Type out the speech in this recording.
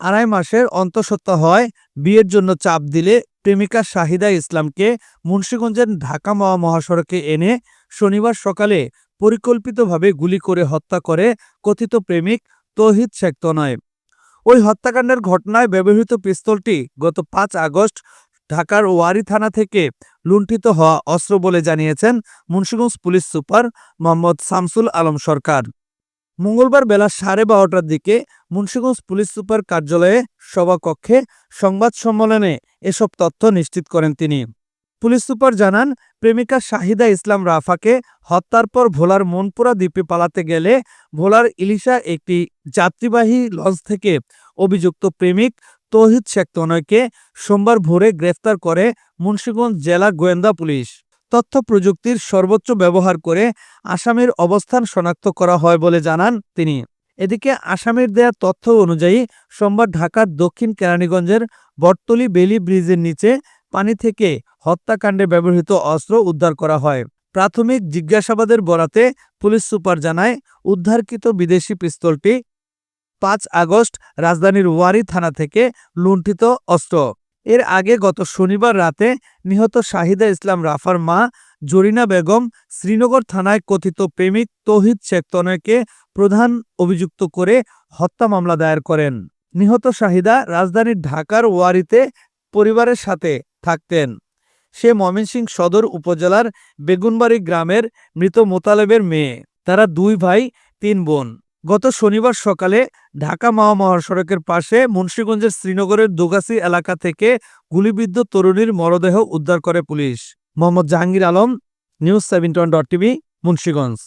আড়াই মাসের অন্তঃসত্ত্বা হয়। বিয়ের জন্য চাপ দিলে প্রেমিকা শাহিদা ইসলামকে মুন্সিগঞ্জের ঢাকা মাওয়া মহাসড়কে এনে শনিবার সকালে পরিকল্পিতভাবে গুলি করে হত্যা করে কথিত প্রেমিক তৌহিদ শেখ ওই হত্যাকাণ্ডের ঘটনায় ব্যবহৃত পিস্তলটি গত পাঁচ আগস্ট ঢাকার ওয়ারি থানা থেকে লুণ্ঠিত হওয়া অস্ত্র বলে জানিয়েছেন মুন্সিগঞ্জ পুলিশ সুপার মোহাম্মদ শামসুল আলম সরকার। মঙ্গলবার বেলা সাড়ে বারোটার দিকে মুন্সিগঞ্জ পুলিশ সুপার কার্যালয়ে সভাকক্ষে সংবাদ সম্মেলনে এসব তথ্য নিশ্চিত করেন তিনি। পুলিশ সুপার জানান, প্রেমিকা শাহিদা ইসলাম রাফাকে হত্যার পর ভোলার মনপুরা দ্বীপে পালাতে গেলে ভোলার ইলিশা একটি যাত্রীবাহী লঞ্চ থেকে অভিযুক্ত প্রেমিক তৌহিদ শেখ তনয়কে সোমবার ভোরে গ্রেফতার করে মুন্সিগঞ্জ জেলা গোয়েন্দা পুলিশ। তথ্য প্রযুক্তির সর্বোচ্চ ব্যবহার করে আসামির অবস্থান শনাক্ত করা হয় বলে জানান তিনি। এদিকে আসামির দেয়া তথ্য অনুযায়ী, সোমবার ঢাকার দক্ষিণ কেরানীগঞ্জের বটতলি বেলি ব্রিজের নিচে পানি থেকে হত্যাকাণ্ডে ব্যবহৃত অস্ত্র উদ্ধার করা হয়। প্রাথমিক জিজ্ঞাসাবাদের বরাতে পুলিশ সুপার জানায়, উদ্ধারকৃত বিদেশি পিস্তলটি পাঁচ আগস্ট রাজধানীর ওয়ারি থানা থেকে লুণ্ঠিত অস্ত্র। এর আগে গত শনিবার রাতে নিহত শাহিদা ইসলাম রাফার মা জরিনা বেগম শ্রীনগর থানায় কথিত প্রেমিক তৌহিদ শেখ প্রধান অভিযুক্ত করে হত্যা মামলা দায়ের করেন। নিহত শাহিদা রাজধানীর ঢাকার ওয়ারিতে পরিবারের সাথে থাকতেন। সে ময়মনসিংহ সদর উপজেলার বেগুনবাড়ি গ্রামের মৃত মোতালেবের মেয়ে। তারা দুই ভাই, তিন বোন। গত শনিবার সকালে ঢাকা মাওয়া মহাসড়কের পাশে মুন্সীগঞ্জের শ্রীনগরের দোগাছি এলাকা থেকে গুলিবিদ্ধ তরুণীর মরদেহ উদ্ধার করে police. Mohammad Jahangir Alam, news seven dot TV, Munshiganj.